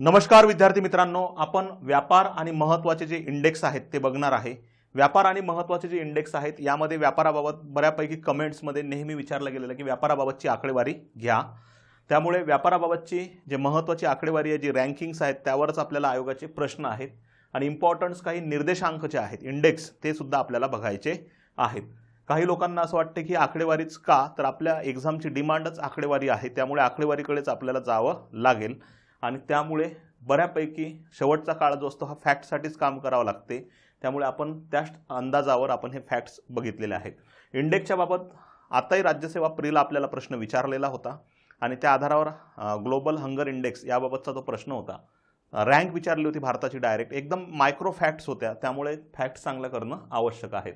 नमस्कार विद्यार्थी मित्रांनो आपण व्यापार आणि महत्त्वाचे जे इंडेक्स आहेत ते बघणार आहे. व्यापार आणि महत्त्वाचे जे इंडेक्स आहेत यामध्ये व्यापाराबाबत बऱ्यापैकी कमेंट्समध्ये नेहमी विचारलं गेलेलं की व्यापाराबाबतची आकडेवारी घ्या. त्यामुळे व्यापाराबाबतची जे महत्त्वाची आकडेवारी आहे जी रँकिंग्स आहेत त्यावरच आपल्याला आयोगाचे प्रश्न आहेत आणि इम्पॉर्टन्स काही निर्देशांक जे आहेत इंडेक्स ते सुद्धा आपल्याला बघायचे आहेत. काही लोकांना असं वाटतं की आकडेवारीच का? तर आपल्या एक्झामची डिमांडच आकडेवारी आहे त्यामुळे आकडेवारीकडेच आपल्याला जावं लागेल. आणि त्यामुळे बऱ्यापैकी शेवटचा काळ जो असतो हा फॅक्टसाठीच काम करावं लागते. त्यामुळे आपण त्या अंदाजावर आपण हे फॅक्ट्स बघितलेले आहेत. इंडेक्सच्या बाबत आताही राज्यसेवा प्रिला आपल्याला प्रश्न विचारलेला होता आणि त्या आधारावर ग्लोबल हंगर इंडेक्स याबाबतचा जो प्रश्न होता रँक विचारली होती भारताची डायरेक्ट एकदम मायक्रो फॅक्ट्स होत्या. त्यामुळे फॅक्ट्स चांगलं करणं आवश्यक आहे.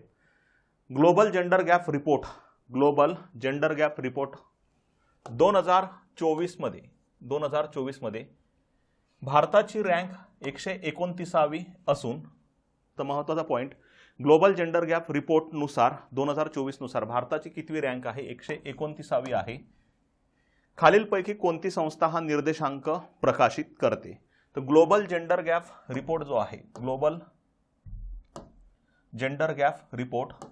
Global gender gap report global gender gap report दोन हजार चोवीसमध्ये दोन हजार चोवीसमध्ये भारताची रँक एकशे एकोणतीसावी असून तर महत्त्वाचा पॉईंट ग्लोबल जेंडर गॅप रिपोर्टनुसार दोन हजार चोवीसनुसार भारताची कितवी रँक आहे? एकशे एकोणतीसावी आहे. खालीलपैकी कोणती संस्था हा निर्देशांक प्रकाशित करते? तर ग्लोबल जेंडर गॅप रिपोर्ट जो आहे ग्लोबल जेंडर गॅप रिपोर्ट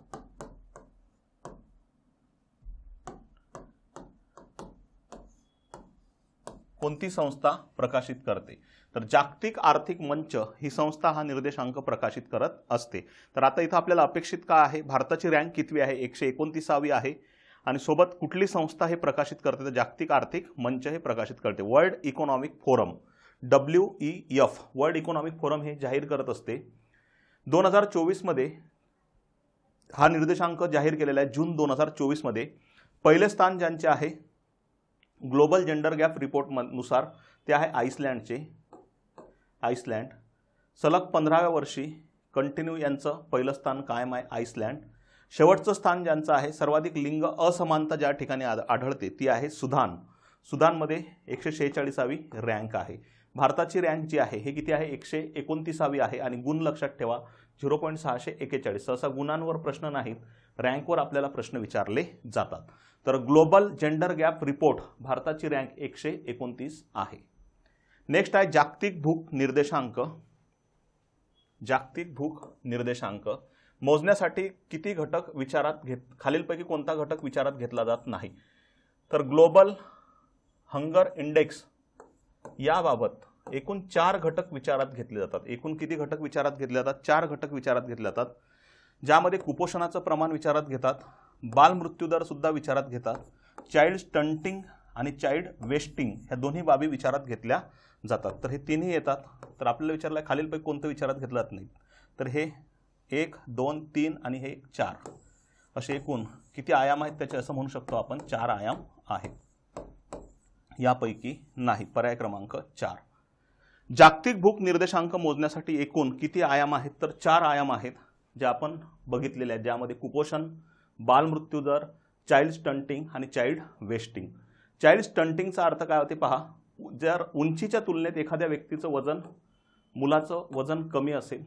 कोणती संस्था प्रकाशित करते? तर जागतिक आर्थिक मंच ही संस्था हा निर्देशांक प्रकाशित करत असते. तर आता इथं आपल्याला अपेक्षित काय आहे? भारताची रँक कितवी आहे? एकशे एकोणतीसावी आहे. आणि सोबत कुठली संस्था हे प्रकाशित करते? तर जागतिक आर्थिक मंच हे प्रकाशित करते. World Economic Forum W E F World Economic Forum हे जाहीर करत असते. दोन हजार चोवीसमध्ये हा निर्देशांक जाहीर केलेला आहे. जून दोन हजार चोवीसमध्ये. पहिले स्थान ज्यांचे आहे? ग्लोबल जेंडर गॅप रिपोर्टनुसार ते आहे आईसलँडचे आईसलँड सलग पंधराव्या वर्षी कंटिन्यू यांचं पहिलं स्थान कायम आहे आईसलँड शेवटचं स्थान ज्यांचं आहे सर्वाधिक लिंग असमानता ज्या ठिकाणी आढळते ती आहे सुधान. सुधानमध्ये एकशे शेहेचाळीसावी रँक आहे. भारताची रँक जी आहे हे किती आहे? एकशे एकोणतीसावी आहे आणि गुण लक्षात ठेवा झिरो पॉईंट सहाशे एकेचाळीस. सहसा गुणांवर प्रश्न नाहीत रँकवर आपल्याला प्रश्न विचारले जातात. तर ग्लोबल जेंडर गॅप रिपोर्ट भारताची रँक एकशे एकोणतीस आहे. नेक्स्ट आहे जागतिक भूक निर्देशांक. जागतिक भूक निर्देशांक. मोजण्यासाठी किती घटक विचारात घेत खालीलपैकी कोणता घटक विचारात घेतला जात नाही? तर ग्लोबल हंगर इंडेक्स याबाबत एकूण चार घटक विचारात घेतले जातात. एकूण किती घटक विचारात घेतले जातात? चार घटक विचारात घेतले जातात. ज्यामध्ये कुपोषणाचं प्रमाण विचारात घेतात बालमृत्यूदरसुद्धा विचारात घेतात चाइल्ड स्टंटिंग आणि चाइल्ड वेस्टिंग ह्या दोन्ही बाबी विचारात घेतल्या जातात. तर हे तिन्ही येतात. तर आपल्याला विचारलं खालीलपैकी कोणतं विचारात घेतलं जात नाही. तर हे एक दोन तीन आणि हे चार. असे एकूण किती आयाम आहेत त्याचे असं म्हणू शकतो आपण चार आयाम आहेत. यापैकी नाही पर्याय क्रमांक चार. जागतिक भूक निर्देशांक मोजण्यासाठी एकूण किती आयाम आहेत? तर चार आयाम आहेत. जे आपण बघितलेले आहेत ज्यामध्ये कुपोषण बालमृत्यू दर चाइल्ड स्टंटिंग आणि चाइल्ड वेस्टिंग चाइल्ड स्टंटिंगचा अर्थ काय होते पहा जर उंचीच्या तुलनेत एखाद्या व्यक्तीचं वजन मुलाचं वजन कमी असेल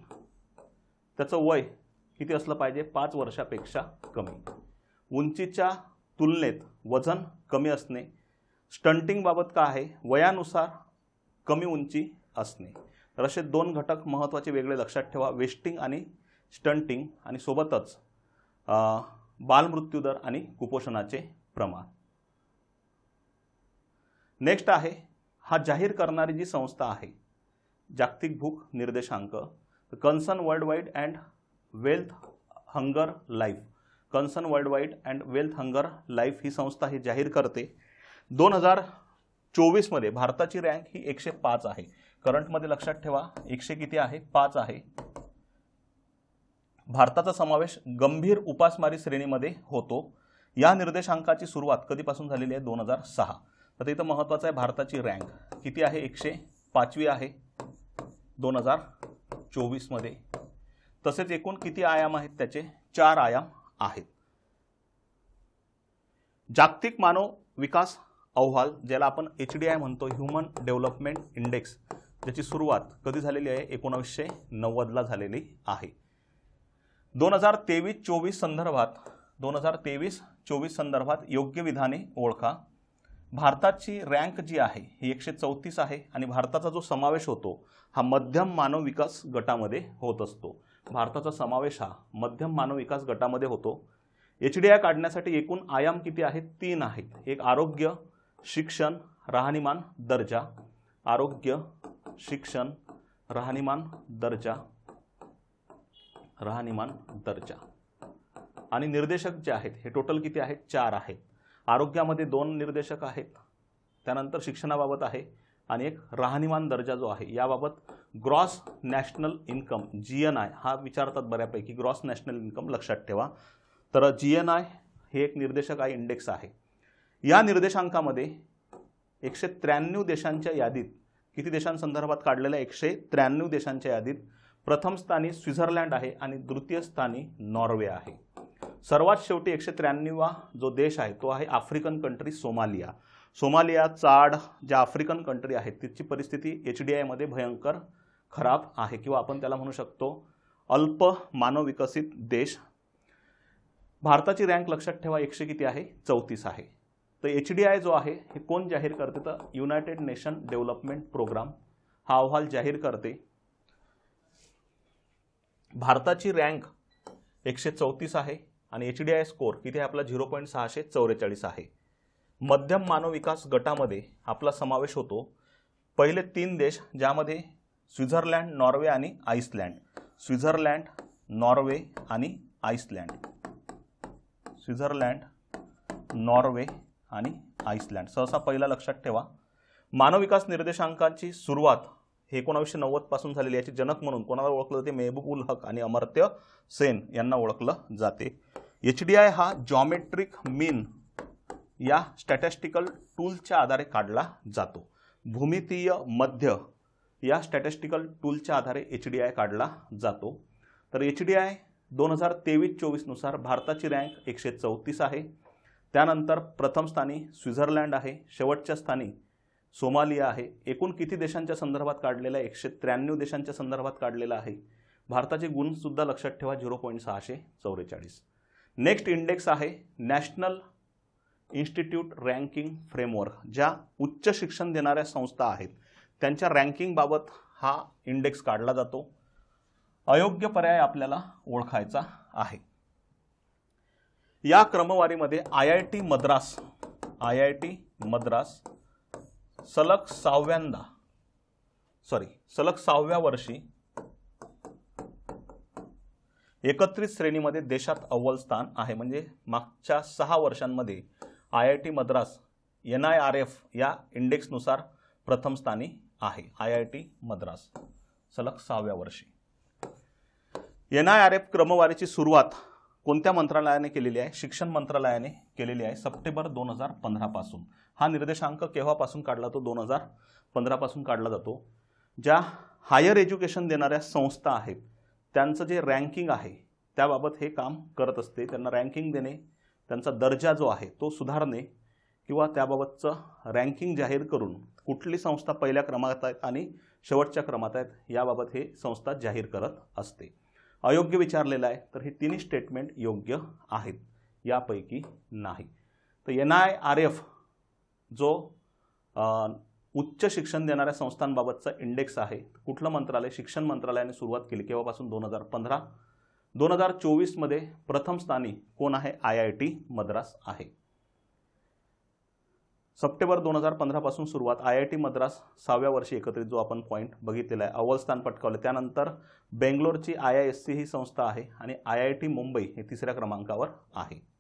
त्याचं वय किती असलं पाहिजे? पाच वर्षापेक्षा कमी. उंचीच्या तुलनेत वजन कमी असणे स्टंटिंगबाबत काय आहे? वयानुसार कमी उंची असणे. तर असे दोन घटक महत्त्वाचे वेगळे लक्षात ठेवा. वेस्टिंग आणि स्टंटिंग आणि सोबतच बालमृत्यूदर आणि कुपोषणाचे प्रमाण. नेक्स्ट आहे हा जाहीर करणारी जी संस्था आहे जागतिक भूक निर्देशांक Concern Worldwide and Welthungerhilfe. Concern Worldwide and Welthungerhilfe ही संस्था ही जाहीर करते. दोन हजार चोवीसमध्ये भारताची रँक ही एकशे पाच आहे. करंटमध्ये लक्षात ठेवा एकशे किती आहे? पाच आहे. भारताचा समावेश गंभीर उपासमारी श्रेणीमध्ये होतो. या निर्देशांकाची सुरुवात कधीपासून झालेली आहे? दोन हजार सहा. तर इथं महत्त्वाचं आहे भारताची रँक. किती आहे? एकशे पाचवी आहे. दोन हजार चोवीसमध्ये. तसेच एकूण किती आयाम आहेत त्याचे? चार आयाम आहेत. जागतिक मानव विकास अहवाल ज्याला आपण एच डी आय म्हणतो ह्युमन डेव्हलपमेंट इंडेक्स ज्याची सुरुवात कधी झालेली आहे? एकोणावीसशे नव्वदला झालेली आहे. दोन हजार तेवीस चोवीस संदर्भात दोन हजार तेवीस चोवीस संदर्भात योग्य विधाने ओळखा. भारताची रँक जी आहे ही एकशे चौतीस आहे आणि भारताचा जो समावेश होतो हा मध्यम मानव विकास गटामध्ये होत असतो. भारताचा समावेश हा मध्यम मानव विकास गटामध्ये होतो. एच डी आय काढण्यासाठी एकूण आयाम किती आहेत? तीन आहेत. एक आरोग्य शिक्षण राहणीमान दर्जा. आरोग्य शिक्षण राहणीमान दर्जा. राहणीमान दर्जा आणि निर्देशक जे आहेत हे टोटल किती आहेत? चार आहेत. आरोग्यामध्ये दोन निर्देशक आहेत. त्यानंतर शिक्षणाबाबत आहे. आणि एक राहणीमान दर्जा जो आहे याबाबत gross national income G N I हा विचारतात बऱ्यापैकी. ग्रॉस नॅशनल इन्कम लक्षात ठेवा. तर जी एन आय हे एक निर्देशक आहे इंडेक्स आहे. या निर्देशांकामध्ये एकशे त्र्याण्णव देशांच्या यादीत किती देशांसंदर्भात काढलेल्या एकशे त्र्याण्णव देशांच्या यादीत प्रथम स्थानी स्वित्झर्लंड आहे आणि द्वितीय स्थानी नॉर्वे आहे. सर्वात शेवटी एकशे त्र्याण्णवा जो देश आहे तो आहे African country Somalia. Somalia Chad ज्या आफ्रिकन कंट्री आहेत तिची परिस्थिती एच डी आयमध्ये भयंकर खराब आहे किंवा आपण त्याला म्हणू शकतो अल्प मानव विकसित देश. भारताची रँक लक्षात ठेवा एकशे किती आहे? चौतीस आहे. तर एच डी आय जो आहे हे कोण जाहीर करते? तर युनायटेड नेशन डेव्हलपमेंट प्रोग्राम हा अहवाल जाहीर करते. भारताची रँक एकशे चौतीस आहे आणि एच डी आय स्कोअर किती आहे आपला झिरो पॉईंट सहाशे चौवेचाळीस आहे. मध्यम मानव विकास गटामध्ये आपला समावेश होतो. पहिले तीन देश ज्यामध्ये स्वित्झर्लँड नॉर्वे आणि आईसलँड स्वित्झर्लँड नॉर्वे आणि आईसलँड स्वित्झर्लँड नॉर्वे आणि आईसलँड सहसा पहिला लक्षात ठेवा. मानव विकास निर्देशांकांची सुरुवात हे एकोणावीसशे नव्वदपासून झालेली याचे जनक म्हणून कोणाला ओळखलं जाते? मेहबूब उल हक आणि अमर्त्य सेन यांना ओळखलं जाते. एच डी आय हा जॉमेट्रिक मीन या स्टॅटिस्टिकल टूलच्या आधारे काढला जातो. भूमितीय मध्य या स्टॅटिस्टिकल टूलच्या आधारे एच डी आय काढला जातो. तर एच डी आय दोन हजार तेवीस चोवीसनुसार भारताची रँक एकशे चौतीस आहे. त्यानंतर प्रथम स्थानी स्वित्झर्लंड आहे. शेवटच्या स्थानी सोमालिया आहे. एकूण किती देशांच्या संदर्भात काढलेला आहे? एकशे त्र्याण्णव देशांच्या संदर्भात काढलेला आहे. भारताचे गुणसुद्धा लक्षात ठेवा झिरो पॉईंट सहाशे चौवेचाळीस. नेक्स्ट इंडेक्स आहे नॅशनल इन्स्टिट्यूट रँकिंग फ्रेमवर्क ज्या उच्च शिक्षण देणाऱ्या संस्था आहेत. त्यांच्या रँकिंगबाबत हा इंडेक्स काढला जातो. अयोग्य पर्याय आपल्याला ओळखायचा आहे. या क्रमवारीमध्ये I I T Madras I I T Madras सलग सहाव्यांदा सॉरी सलग सहाव्या वर्षी एकत्रित श्रेणीमध्ये देशात अव्वल स्थान आहे. म्हणजे मागच्या सहा वर्षांमध्ये I I T Madras N I R F या इंडेक्सनुसार प्रथम स्थानी आहे. आय आय टी मद्रास सलग सहाव्या वर्षी. एन आय आर एफ क्रमवारीची सुरुवात कोणत्या मंत्रालयाने केलेली आहे? शिक्षण मंत्रालयाने केलेली आहे. सप्टेंबर दोन हजार पंधरापासून. हा निर्देशांक केव्हापासून काढला तो? दोन हजार पंधरापासून काढला जातो. ज्या हायर एज्युकेशन देणाऱ्या संस्था आहेत त्यांचं जे रँकिंग आहे त्याबाबत हे काम करत असते. त्यांना रँकिंग देणे त्यांचा दर्जा जो आहे तो सुधारणे किंवा त्याबाबतचं रँकिंग जाहीर करून कुठली संस्था पहिल्या क्रमांकात आहेत आणि शेवटच्या क्रमात आहेत याबाबत हे संस्था जाहीर करत असते. अयोग्य विचारलेलं आहे तर हे तिन्ही स्टेटमेंट योग्य आहेत. यापैकी नाही. तर एन आय आर एफ जो उच्च शिक्षण देणाऱ्या संस्थांबाबतचा इंडेक्स आहे. कुठलं मंत्रालय? शिक्षण मंत्रालयाने सुरुवात केली केव्हापासून? दोन हजार पंधरा. दोन हजार चोवीसमध्ये प्रथम स्थानी कोण आहे? आय आय टी मद्रास आहे. सप्टेंबर दोन हजार पंधरापासून सुरुवात आय आय टी मद्रास सहाव्या वर्षी एकत्रित जो आपण पॉईंट बघितलेला आहे अव्वल स्थान पटकावलं. त्यानंतर बेंगलोरची आय आय एस सी ही संस्था आहे आणि आय आय टी मुंबई हे तिसऱ्या क्रमांकावर आहे.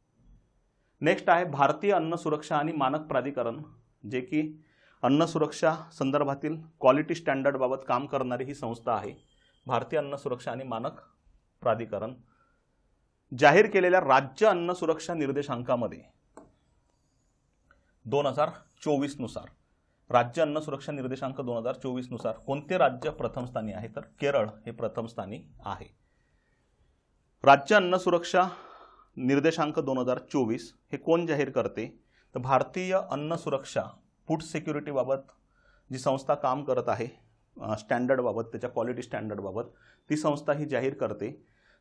नेक्स्ट आहे भारतीय अन्न सुरक्षा आणि मानक प्राधिकरण जे की अन्न सुरक्षा संदर्भातील क्वालिटी स्टँडर्डबाबत काम करणारी ही संस्था आहे. भारतीय अन्न सुरक्षा आणि मानक प्राधिकरण. जाहीर केलेल्या राज्य अन्न सुरक्षा निर्देशांकामध्ये दोन हजार चोवीसनुसार राज्य अन्न सुरक्षा निर्देशांक दोन हजार चोवीसनुसार कोणते राज्य प्रथम स्थानी आहे? तर केरळ हे प्रथम स्थानी आहे. राज्य अन्न सुरक्षा निर्देशांक दोन हजार चोवीस हे कोण जाहीर करते? तर भारतीय अन्न सुरक्षा फूड सिक्युरिटीबाबत जी संस्था काम करत आहे स्टँडर्डबाबत त्याच्या क्वालिटी स्टँडर्डबाबत ती संस्था ही जाहीर करते.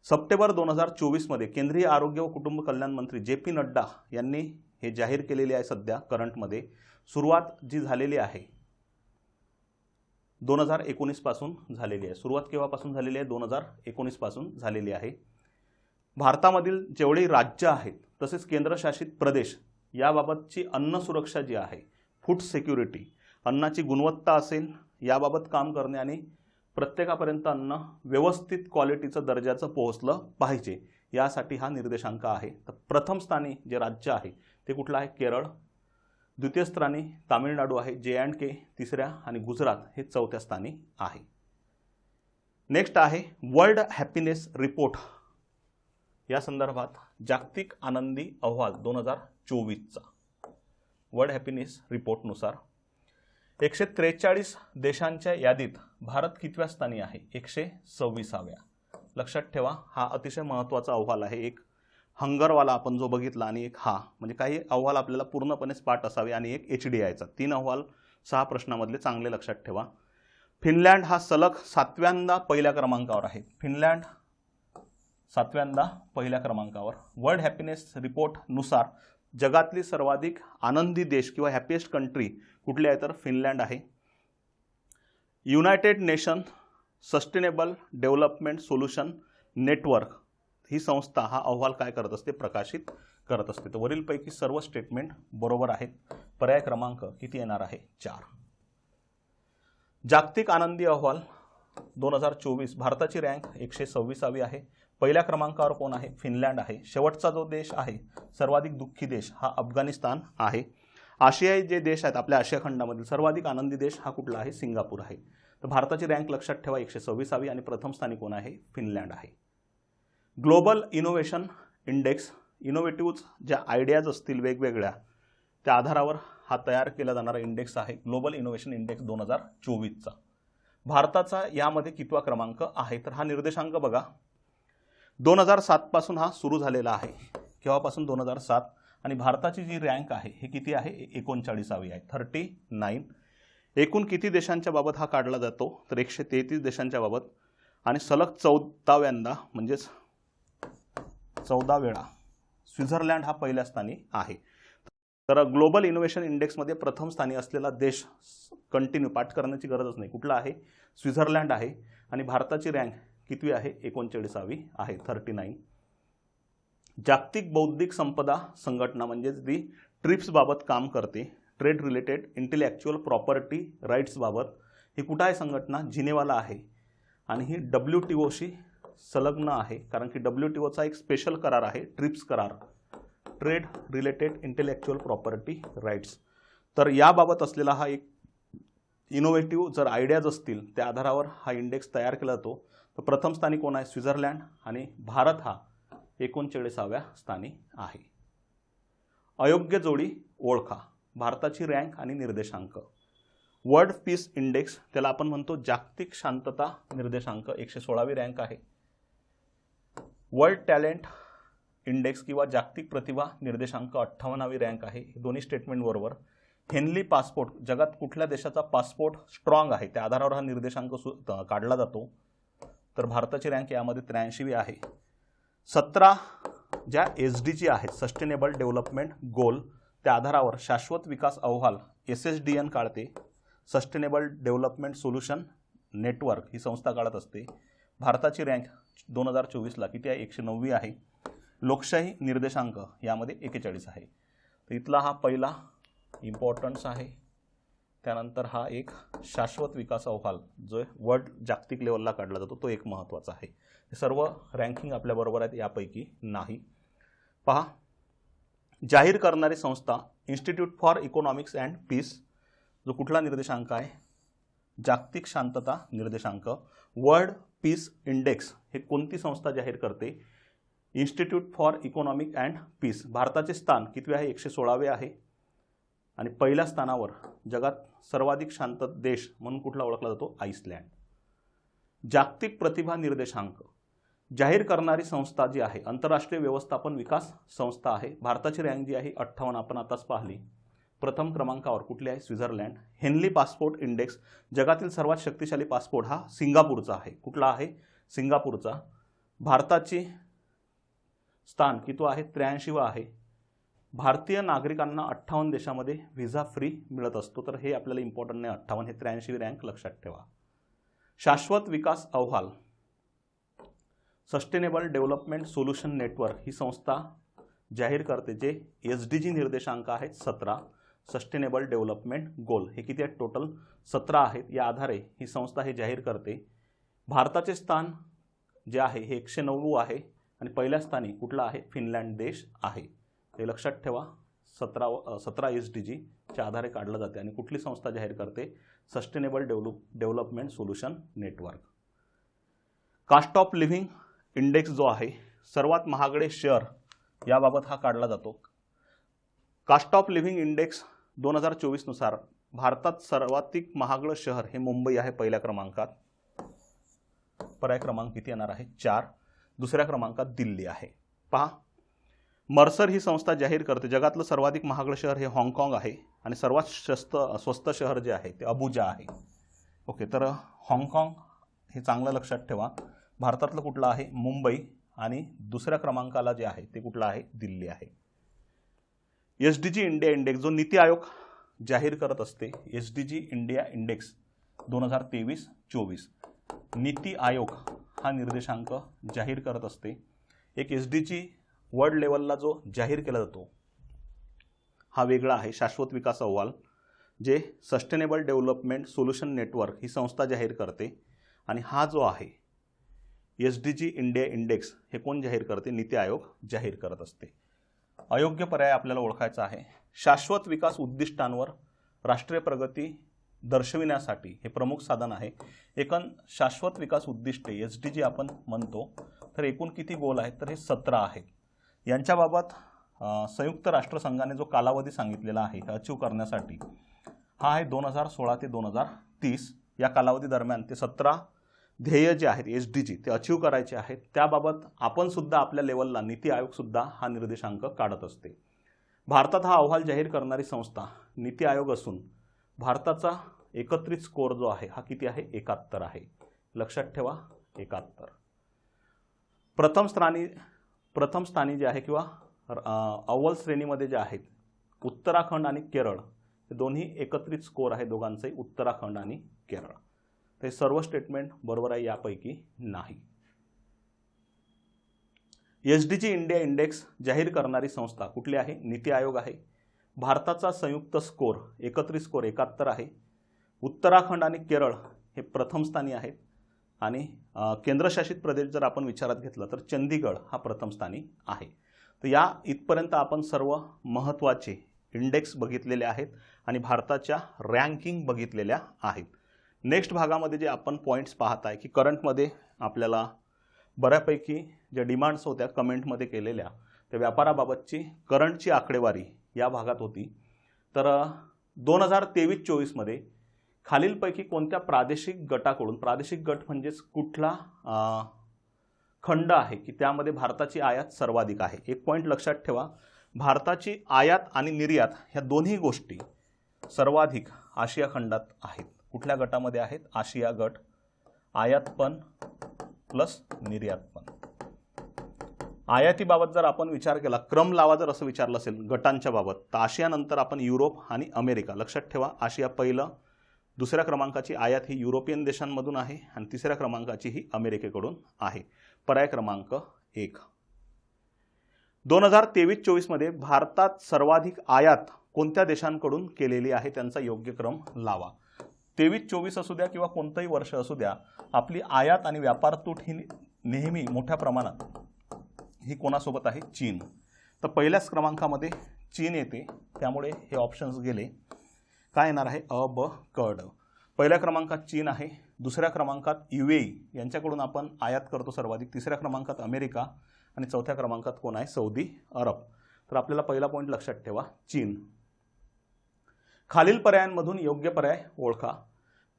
सप्टेंबर दोन हजार चोवीसमध्ये केंद्रीय आरोग्य व कुटुंब कल्याण मंत्री जे पी नड्डा यांनी हे जाहीर केलेले आहे सध्या करंटमध्ये. सुरुवात जी झालेली आहे दोन हजार एकोणीसपासून झालेली आहे. सुरुवात केव्हापासून झालेली आहे? दोन हजार एकोणीसपासून झालेली आहे. भारतामधील जेवढी राज्य आहेत तसेच केंद्रशासित प्रदेश याबाबतची अन्न सुरक्षा जी आहे फूड सिक्युरिटी अन्नाची गुणवत्ता असेल याबाबत काम करणे आणि प्रत्येकापर्यंत अन्न व्यवस्थित क्वालिटीचं दर्जाचं पोहोचलं पाहिजे यासाठी हा निर्देशांक आहे. तर प्रथम स्थानी जे राज्य आहे ते कुठलं आहे? केरळ. द्वितीय स्थानी तामिळनाडू आहे जे अँड के तिसऱ्या आणि गुजरात हे चौथ्या स्थानी आहे. नेक्स्ट आहे वर्ल्ड हॅपीनेस रिपोर्ट. या संदर्भात जागतिक आनंदी अहवाल दोन हजार चोवीसचा. वर्ल्ड हॅपीनेस रिपोर्टनुसार एकशे त्रेचाळीस देशांच्या यादीत भारत कितव्या स्थानी आहे? एकशे सव्वीसाव्या. लक्षात ठेवा हा अतिशय महत्त्वाचा अहवाल आहे. एक हंगरवाला आपण जो बघितला आणि एक हा म्हणजे काही अहवाल आपल्याला पूर्णपणे स्पाट असावे आणि एक एच डी आयचा. तीन अहवाल सहा प्रश्नामधले चांगले लक्षात ठेवा. फिनलँड हा सलग सातव्यांदा पहिल्या क्रमांकावर आहे. फिनलँड सातव्यांदा पहिल्या क्रमांकावर. वर्ल्ड हॅपीनेस रिपोर्टनुसार जगातली सर्वाधिक आनंदी देश किंवा हॅपीएस्ट कंट्री कुठली आहे तर फिनलँड आहे. United Nation Sustainable Development Solution Network ही संस्था हा अहवाल काय करत असते? प्रकाशित करत असते. तर वरीलपैकी सर्व स्टेटमेंट बरोबर आहेत. पर्याय क्रमांक किती येणार आहे? चार. जागतिक आनंदी अहवाल दोन हजार चोवीस. भारताची रँक एकशे सव्वीसावी आहे. पहिल्या क्रमांकावर कोण आहे? फिनलँड आहे. शेवटचा जो देश आहे सर्वाधिक दुःखी देश हा अफगाणिस्तान आहे. आशियाई जे देश आहेत आपल्या आशिया खंडामधील सर्वाधिक आनंदी देश हा कुठला आहे? सिंगापूर आहे. तर भारताची रँक लक्षात ठेवा एकशे सव्वीसावी आणि प्रथम स्थानी कोण आहे? फिनलँड आहे. ग्लोबल इनोव्हेशन इंडेक्स इनोव्हेटिव्ह ज्या आयडियाज असतील वेगवेगळ्या त्या आधारावर हा तयार केला जाणारा इंडेक्स आहे ग्लोबल इनोव्हेशन इंडेक्स दोन हजार चोवीसचा. भारताचा यामध्ये कितवा क्रमांक आहे? तर हा निर्देशांक बघा. दोन हजार सातपासून हा सुरू झालेला आहे. केव्हापासून दोन हजार सात? आणि भारताची जी रँक आहे हे किती आहे? एकोणचाळीसावी आहे. Thirty nine. एकूण किती देशांच्या बाबत हा काढला जातो? तर एकशे तेहतीस देशांच्या बाबत. आणि सलग चौदाव्यांदा म्हणजेच चौदा वेळा स्वित्झर्लंड हा पहिल्या स्थानी आहे. तर ग्लोबल इनोव्हेशन इंडेक्समध्ये प्रथम स्थानी असलेला देश कंटिन्यू पाठ करण्याची गरजच नाही. कुठला आहे? स्वित्झर्लंड आहे. आणि भारताची रँक कितवी आहे? एकोणचाळीसावी आहे थर्टी नाईन जागतिक बौद्धिक संपदा संघटना म्हणजेच दी ट्रिप्सबाबत काम करते. ट्रेड रिलेटेड इंटेलेक्च्युअल प्रॉपर्टी राईट्सबाबत ही कुठं आहे संघटना? जिनेवाला आहे. आणि ही डब्ल्यू टी ओशी संलग्न आहे कारण की डब्ल्यू टी ओचा एक स्पेशल करार आहे ट्रिप्स करार. Trade related intellectual property rights तर याबाबत असलेला हा एक इनोव्हेटिव्ह जर आयडियाज असतील त्या आधारावर हा इंडेक्स तयार केला जातो. तर प्रथम स्थानी कोण आहे? स्वित्झर्लंड आणि भारत हा एकोणचाळीसाव्या स्थानी आहे. अयोग्य जोडी ओळखा. भारताची रँक आणि निर्देशांक. वर्ल्ड पीस इंडेक्स त्याला आपण म्हणतो जागतिक शांतता निर्देशांक एकशे सोळावी रँक आहे. वर्ल्ड टॅलेंट इंडेक्स किंवा जागतिक प्रतिभा निर्देशांक अठ्ठावन्नावी रँक आहे. हे दोन्ही स्टेटमेंट बरोबर. हेनली पासपोर्ट जगात कुठल्या देशाचा पासपोर्ट स्ट्रॉंग आहे? त्या आधारावर हा निर्देशांक सु काढला जातो. तर भारताची रँक यामध्ये त्र्याऐंशीवी आहे. सतरा ज्या एस डी जी आहेत सस्टेनेबल डेव्हलपमेंट गोल त्या आधारावर शाश्वत विकास अहवाल एस एस डी एन काढते. सस्टेनेबल डेव्हलपमेंट सोल्युशन नेटवर्क ही संस्था काढत असते. भारताची रँक दोन हजार चोवीसला किती आहे? एकशे नववी आहे. लोकशाही निर्देशांक यामध्ये एकेचाळीस आहे. तर इथला हा पहिला इम्पॉर्टन्स आहे. त्यानंतर हा एक शाश्वत विकास अहवाल जो वर्ल्ड जागतिक लेवलला काढला जातो तो एक महत्त्वाचा आहे. हे सर्व रँकिंग आपल्याबरोबर आहेत यापैकी नाही. पहा जाहीर करणारी संस्था Institute for Economics and Peace जो कुठला निर्देशांक आहे? जागतिक शांतता निर्देशांक. वर्ल्ड पीस इंडेक्स हे कोणती संस्था जाहीर करते? Institute for Economic and Peace भारताचे स्थान कितवे आहे? एकशे सोळावे आहे. आणि पहिल्या स्थानावर जगात सर्वाधिक शांत देश म्हणून कुठला ओळखला जातो? आईसलँड जागतिक प्रतिभा निर्देशांक. जाहीर करणारी संस्था जी आहे आंतरराष्ट्रीय व्यवस्थापन विकास संस्था आहे. भारताची रँक जी आहे अठ्ठावन्न. आपण आताच पाहिली. प्रथम क्रमांकावर कुठली आहे? स्वित्झर्लंड. Henley Passport Index. जगातील सर्वात शक्तिशाली पासपोर्ट हा सिंगापूरचा आहे. कुठला आहे? सिंगापूरचा. भारताची स्थान किती आहे? त्र्याऐंशीवा आहे. भारतीय नागरिकांना अठ्ठावन्न देशामध्ये व्हिसा फ्री मिळत असतो. तर हे आपल्याला इम्पॉर्टंट नाही. अठ्ठावन्न हे त्र्याऐंशी रँक लक्षात ठेवा. शाश्वत विकास अहवाल. सस्टेनेबल डेव्हलपमेंट सोल्युशन नेटवर्क ही संस्था जाहीर करते जे एस डी जी निर्देशांक आहेत सतरा. सस्टेनेबल डेव्हलपमेंट गोल हे किती आहेत? टोटल सतरा आहेत. या आधारे ही संस्था हे जाहीर करते. भारताचे स्थान जे आहे हे एकशे नऊ आहे. आणि पहिल्या स्थानी कुठला आहे? फिनलँड देश आहे. हे लक्षात ठेवा सतरा सतरा एस डी जीच्या आधारे काढलं जाते आणि कुठली संस्था जाहीर करते? Sustainable Develop Development Solution Network cost of living index जो आहे सर्वात महागडे शहर याबाबत हा काढला जातो. कास्ट ऑफ लिव्हिंग इंडेक्स दोन हजार चोवीसनुसार भारतात सर्वाधिक महागडं शहर हे मुंबई आहे पहिल्या क्रमांकात. पर्याय क्रमांक किती येणार आहे? चार. दुसऱ्या क्रमांकात दिल्ली आहे. पहा मर्सर ही संस्था जाहीर करते. जगातलं सर्वाधिक महागडं शहर हे हाँगकाँग आहे आणि सर्वात स्वस्त स्वस्त शहर जे आहे ते अबुजा आहे. ओके तर हाँगकाँग हे चांगलं लक्षात ठेवा. भारतातलं कुठलं आहे? मुंबई आणि दुसऱ्या क्रमांकाला जे आहे ते कुठलं आहे? दिल्ली आहे. S D G India index जो नीती आयोग जाहीर करत असते S D G India index दोन हजार तेवीस चोवीस. नीती आयोग हा निर्देशांक जाहीर करत असते. एक एस डी जी वर्ल्ड लेवलला जो जाहीर केला जातो हा वेगळा आहे. शाश्वत विकास अहवाल जे सस्टेनेबल डेव्हलपमेंट सोल्युशन नेटवर्क ही संस्था जाहीर करते आणि हा जो आहे S D G India index हे कोण जाहीर करते? नीती आयोग जाहीर करत असते. अयोग्य पर्याय आपल्याला ओळखायचा आहे. शाश्वत विकास उद्दिष्टांवर राष्ट्रीय प्रगती दर्शविण्यासाठी हे प्रमुख साधन आहे. एकूण शाश्वत विकास उद्दिष्टे एस डी जी आपण म्हणतो तर एकूण किती गोल आहेत? तर हे सतरा आहेत. यांच्याबाबत संयुक्त राष्ट्रसंघाने जो कालावधी सांगितलेला आहे हे अचीव करण्यासाठी हा आहे दोन हजार सोळा ते दोन हजार तीस. या कालावधी दरम्यान ते सतरा ध्येय जे आहेत एस डी जी ते अचीव करायचे आहेत. त्याबाबत आपणसुद्धा आपल्या लेवलला नीती आयोगसुद्धा हा निर्देशांक काढत असते. भारतात हा अहवाल जाहीर करणारी संस्था नीती आयोग असून भारताचा एकत्रित स्कोअर जो आहे हा किती आहे? एकाहत्तर आहे. लक्षात ठेवा एकाहत्तर. प्रथम स्थानी प्रथम स्थानी जे आहे किंवा अव्वल श्रेणीमध्ये जे आहेत उत्तराखंड आणि केरळ हे दोन्ही एकत्रित स्कोर आहे दोघांचे उत्तराखंड आणि केरळ. हे सर्व स्टेटमेंट बरोबर आहे यापैकी नाही. S D G India index जाहीर करणारी संस्था कुठली आहे? नीती आयोग आहे. भारताचा संयुक्त स्कोर एकत्रित स्कोर एकाहत्तर आहे. उत्तराखंड आणि केरळ हे प्रथम स्थानी आहेत. आणि केंद्रशासित प्रदेश जर आपण विचारात घेतला तर चंदीगड हा प्रथम स्थानी आहे. तर या इथपर्यंत आपण सर्व महत्त्वाचे इंडेक्स बघितलेले आहेत आणि भारताच्या रँकिंग बघितलेल्या आहेत. नेक्स्ट भागामध्ये जे आपण पॉईंट्स पाहत आहे की करंटमध्ये आपल्याला बऱ्यापैकी ज्या डिमांड्स होत्या कमेंटमध्ये केलेल्या त्या व्यापाराबाबतची करंटची आकडेवारी या भागात होती. तर दोन हजार तेवीस चोवीसमध्ये खालीलपैकी कोणत्या प्रादेशिक गटाकडून प्रादेशिक गट म्हणजेच कुठला खंड आहे की त्यामध्ये भारताची आयात सर्वाधिक आहे? एक पॉईंट लक्षात ठेवा. भारताची आयात आणि निर्यात ह्या दोन्ही गोष्टी सर्वाधिक आशिया खंडात आहेत. कुठल्या गटामध्ये आहेत? आशिया गट आयात पण प्लस निर्यात पण. आयातीबाबत जर आपण विचार केला क्रम लावा जर असं विचारलं असेल गटांच्या बाबत तर आशियानंतर आपण युरोप आणि अमेरिका लक्षात ठेवा आशिया पहिलं दुसऱ्या क्रमांकाची आयात ही युरोपियन देशांमधून आहे आणि तिसऱ्या क्रमांकाची ही अमेरिकेकडून आहे. पर्याय क्रमांक एक. दोन हजार तेवीस चोवीसमध्ये भारतात सर्वाधिक आयात कोणत्या देशांकडून केलेली आहे त्यांचा योग्य क्रम लावा. तेवीस चोवीस असू द्या किंवा कोणतंही वर्ष असू द्या आपली आयात आणि व्यापार तूट ही नेहमी मोठ्या प्रमाणात ही कोणासोबत आहे? चीन. तर पहिल्याच क्रमांकामध्ये चीन येते त्यामुळे हे ऑप्शन्स गेले. काय येणार आहे? अ ब क ड. पहिल्या क्रमांकात चीन आहे दुसऱ्या क्रमांकात यू यांच्याकडून आपण आयात करतो सर्वाधिक. तिसऱ्या क्रमांकात अमेरिका आणि चौथ्या क्रमांकात कोण आहे? Saudi Arab. तर आपल्याला पहिला पॉईंट लक्षात ठेवा. चीन. खालील पर्यायांमधून योग्य पर्याय ओळखा.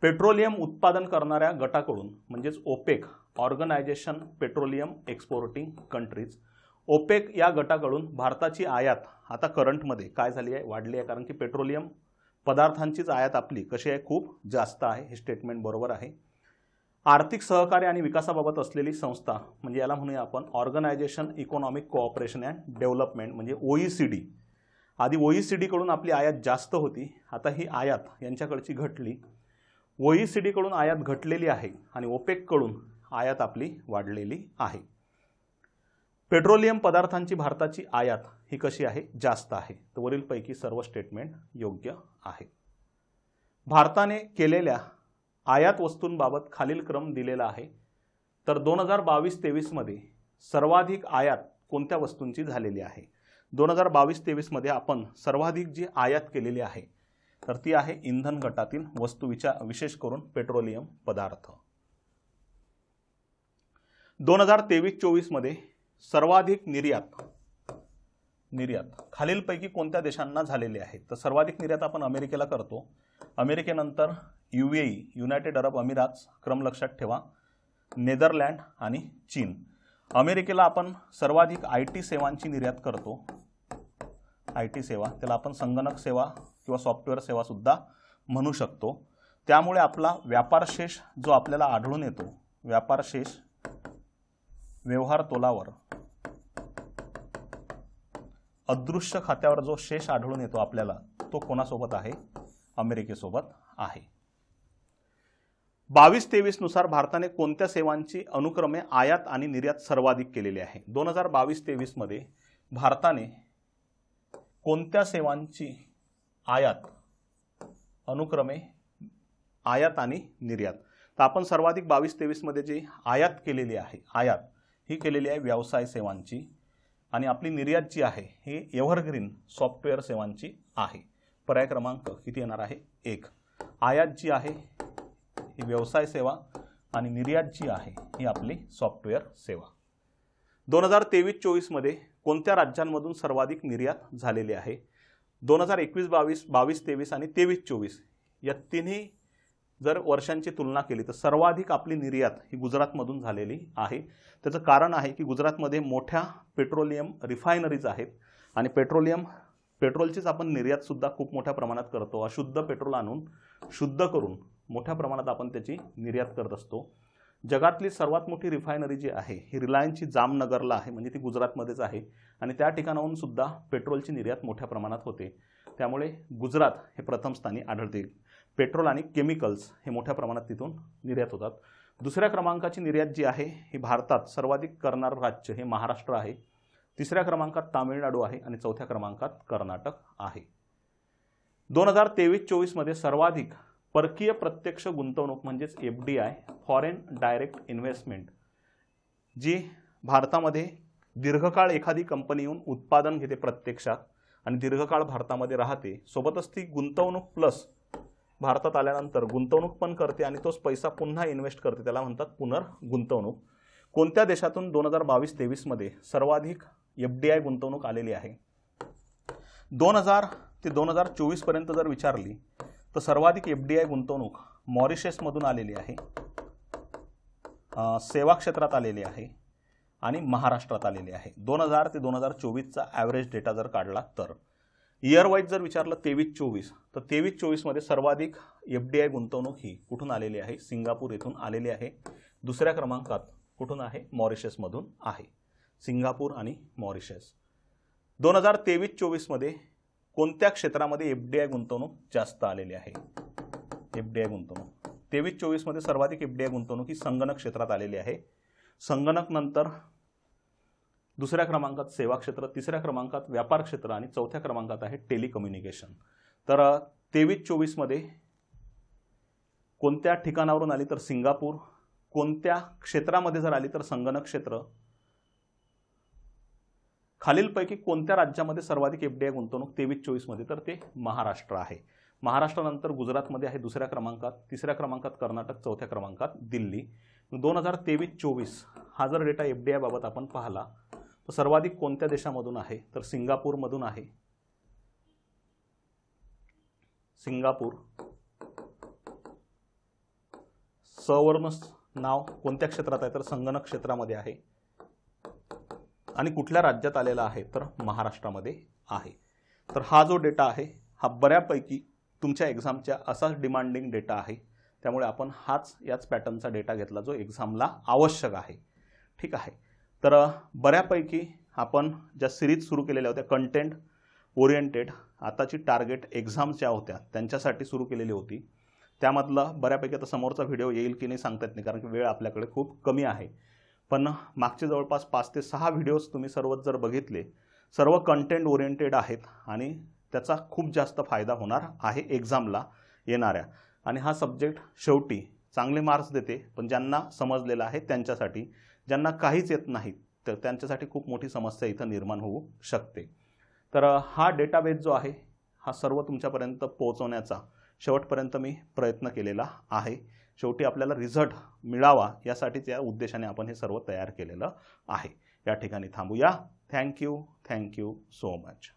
पेट्रोलियम उत्पादन करणाऱ्या गटाकडून म्हणजेच OPEC organization petroleum exporting countries OPEC या गटाकडून भारताची आयात आता करंटमध्ये काय झाली आहे? वाढली आहे? कारण की पेट्रोलियम पदार्थांचीच आयात आपली कशी आहे? खूप जास्त आहे. हे स्टेटमेंट बरोबर आहे. आर्थिक सहकार्य आणि विकासाबाबत असलेली संस्था म्हणजे याला म्हणूया आपण Organization Economic Cooperation and Development म्हणजे ओ ई सी डी आधी ओ ई सी डीकडून आपली आयात जास्त होती. आता ही आयात यांच्याकडची घटली. ओ ई सी डीकडून आयात घटलेली आहे आणि ओपेककडून आयात आपली वाढलेली आहे. पेट्रोलियम पदार्थांची भारताची आयात ही कशी आहे? जास्त आहे. तर वरीलपैकी सर्व स्टेटमेंट योग्य आहे. भारताने केलेल्या आयात वस्तूंबाबत खालील क्रम दिलेला आहे. तर दोन हजार बावीस तेवीसमध्ये सर्वाधिक आयात कोणत्या वस्तूंची झालेली आहे? दोन हजार बावीस तेवीसमध्ये आपण सर्वाधिक जी आयात केलेली आहे तर ती आहे इंधन गटातील वस्तू विचार विशेष करून पेट्रोलियम पदार्थ. दोन हजार तेवीस चोवीसमध्ये सर्वाधिक निर्यात निर्यात. खालीलपैकी कोणत्या देशांना झालेले आहे? तर सर्वाधिक निर्यात आपण अमेरिकेला करतो. अमेरिकेनंतर यू ए युनायटेड अरब अमिरात क्रम लक्षात ठेवा नेदरलँड आणि चीन. अमेरिकेला आपण सर्वाधिक आय टी सेवांची निर्यात करतो. आय टी सेवा त्याला आपण संगणक सेवा किंवा सॉफ्टवेअर सेवासुद्धा म्हणू शकतो. त्यामुळे आपला व्यापारशेष जो आपल्याला आढळून येतो व्यापारशेष व्यवहार तोलावर. अदृश्य खात्यावर जो शेष आढळून येतो आपल्याला तो कोणासोबत आहे? अमेरिकेसोबत आहे. बावीस तेवीसनुसार भारताने कोणत्या सेवांची अनुक्रमे आयात आणि निर्यात सर्वाधिक केलेली आहे? दोन हजार बावीस तेवीसमध्ये भारताने कोणत्या सेवांची आयात अनुक्रमे आयात आणि निर्यात? तर आपण सर्वाधिक बावीस तेवीसमध्ये जी आयात केलेली आहे आयात ही केलेली आहे व्यवसाय सेवांची. आणि आपली निर्यात जी आहे ही एव्हरग्रीन सॉफ्टवेअर सेवांची आहे. पर्याय क्रमांक किती येणार आहे? एक. आयात जी आहे ही व्यवसाय सेवा आणि निर्यात जी आहे ही आपली सॉफ्टवेअर सेवा. दोन हजार तेवीस चोवीसमध्ये कोणत्या राज्यांमधून सर्वाधिक निर्यात झालेली आहे? दोन हजार एकवीस बावीस बावीस तेवीस आणि तेवीस चोवीस या तिन्ही जर वर्षांची तुलना केली तर सर्वाधिक आपली निर्यात ही गुजरातमधून झालेली आहे. त्याचं कारण आहे की गुजरातमध्ये मोठ्या पेट्रोलियम रिफायनरीज आहेत आणि पेट्रोलियम पेट्रोलचीच आपण निर्यातसुद्धा खूप मोठ्या प्रमाणात करतो. अशुद्ध पेट्रोल आणून शुद्ध करून मोठ्या प्रमाणात आपण त्याची निर्यात करत असतो. जगातली सर्वात मोठी रिफायनरी जी आहे ही रिलायन्सची जामनगरला आहे म्हणजे ती गुजरातमध्येच आहे आणि त्या ठिकाणाहून सुद्धा पेट्रोलची निर्यात मोठ्या प्रमाणात होते. त्यामुळे गुजरात हे प्रथम स्थानी आढळते. पेट्रोल आणि केमिकल्स हे मोठ्या प्रमाणात तिथून निर्यात होतात. दुसऱ्या क्रमांकाची निर्यात जी आहे ही भारतात सर्वाधिक करणारं राज्य हे महाराष्ट्र आहे. तिसऱ्या क्रमांकात तामिळनाडू आहे आणि चौथ्या क्रमांकात कर्नाटक आहे. दोन हजार तेवीस चोवीसमध्ये सर्वाधिक परकीय प्रत्यक्ष गुंतवणूक म्हणजेच F D I foreign direct investment जी भारतामध्ये दीर्घकाळ एखादी कंपनी येऊन उत्पादन घेते प्रत्यक्षात आणि दीर्घकाळ भारतामध्ये राहते सोबतच ती गुंतवणूक प्लस भारतात आल्यानंतर गुंतवणूक पण करते आणि तोच पैसा पुन्हा इन्व्हेस्ट करते. त्याला म्हणतात पुनर्गुंतवणूक. कोणत्या देशातून दोन हजार बावीस तेवीसमध्ये सर्वाधिक एफ डी आय गुंतवणूक आलेली आहे? दोन हजार ते दोन हजार चोवीसपर्यंत जर विचारली तर सर्वाधिक एफ डी आय गुंतवणूक मॉरिशसमधून आलेली आहे सेवा क्षेत्रात आलेली आहे आणि महाराष्ट्रात आलेली आहे. दोन हजार ते दोन हजार चोवीसचा ॲव्हरेज डेटा जर काढला तर. इयर वाईज जर विचारलं तेवीस चोवीस तर तेवीस चोवीसमध्ये सर्वाधिक एफ डी आय गुंतवणूक ही कुठून आलेली आहे? सिंगापूर येथून आलेली आहे. दुसऱ्या क्रमांकात कुठून आहे? मॉरिशसमधून आहे. सिंगापूर आणि मॉरिशस. दोन हजार तेवीस चोवीसमध्ये कोणत्या क्षेत्रामध्ये एफ डी आय गुंतवणूक जास्त आलेली आहे? एफ डी आय गुंतवणूक. तेवीस चोवीसमध्ये सर्वाधिक एफ डी आय गुंतवणूक ही संगणक क्षेत्रात आलेली आहे. संगणक नंतर दुसऱ्या क्रमांकात सेवा क्षेत्र तिसऱ्या क्रमांकात व्यापार क्षेत्र आणि चौथ्या क्रमांकात आहे टेलिकम्युनिकेशन. तर तेवीस चोवीसमध्ये कोणत्या ठिकाणावरून आली तर सिंगापूर कोणत्या क्षेत्रामध्ये जर आली तर संगणक क्षेत्र खालीलपैकी कोणत्या राज्यामध्ये सर्वाधिक एफ डी आय गुंतवणूक तेवीस चोवीसमध्ये तर ते महाराष्ट्र आहे. महाराष्ट्रानंतर गुजरातमध्ये आहे दुसऱ्या क्रमांकात तिसऱ्या क्रमांकात कर्नाटक चौथ्या क्रमांकात दिल्ली. दोन हजार तेवीस चोवीस हा जर डेटा एफ डी आयबाबत आपण पाहिला तर सर्वाधिक कोणत्या देशामधून आहे? तर सिंगापूरमधून आहे. सिंगापूर. सवर्ण नाव कोणत्या क्षेत्रात आहे? तर संगणक क्षेत्रामध्ये आहे. आणि कुठल्या राज्यात आलेला आहे? तर महाराष्ट्रामध्ये आहे. तर हा जो डेटा आहे हा बऱ्यापैकी तुमच्या एक्झामच्या असाच डिमांडिंग डेटा आहे. त्यामुळे आपण हाच याच पॅटर्नचा डेटा घेतला जो एक्झामला आवश्यक आहे. ठीक आहे. तर बऱ्यापैकी आपण ज्या सिरीज सुरू केलेल्या होत्या कंटेंट ओरिएंटेड आताची टार्गेट एक्झाम्स ज्या होत्या त्यांच्यासाठी सुरू केलेली होती. त्यामधलं बऱ्यापैकी आता समोरचा व्हिडिओ येईल की नाही सांगता येत नाही कारण की वेळ आपल्याकडे खूप कमी आहे. पण मागचे जवळपास पाच ते सहा व्हिडिओज तुम्ही सर्वच जर बघितले सर्व कंटेंट ओरिएंटेड आहेत आणि त्याचा खूप जास्त फायदा होणार आहे एक्झामला येणाऱ्या. आणि हा सब्जेक्ट शेवटी चांगले मार्क्स देते पण ज्यांना समजलेलं आहे त्यांच्यासाठी ज्यांना काहीच येत नाही तर त्यांच्यासाठी खूप मोठी समस्या इथं निर्माण होऊ शकते. तर हा डेटाबेस जो आहे हा सर्व तुमच्यापर्यंत पोहोचवण्याचा शेवटपर्यंत मी प्रयत्न केलेला आहे. शेवटी आपल्याला रिझल्ट मिळावा यासाठीच या उद्देशाने आपण हे सर्व तयार केलेलं आहे. या ठिकाणी थांबूया. Thank you thank you so much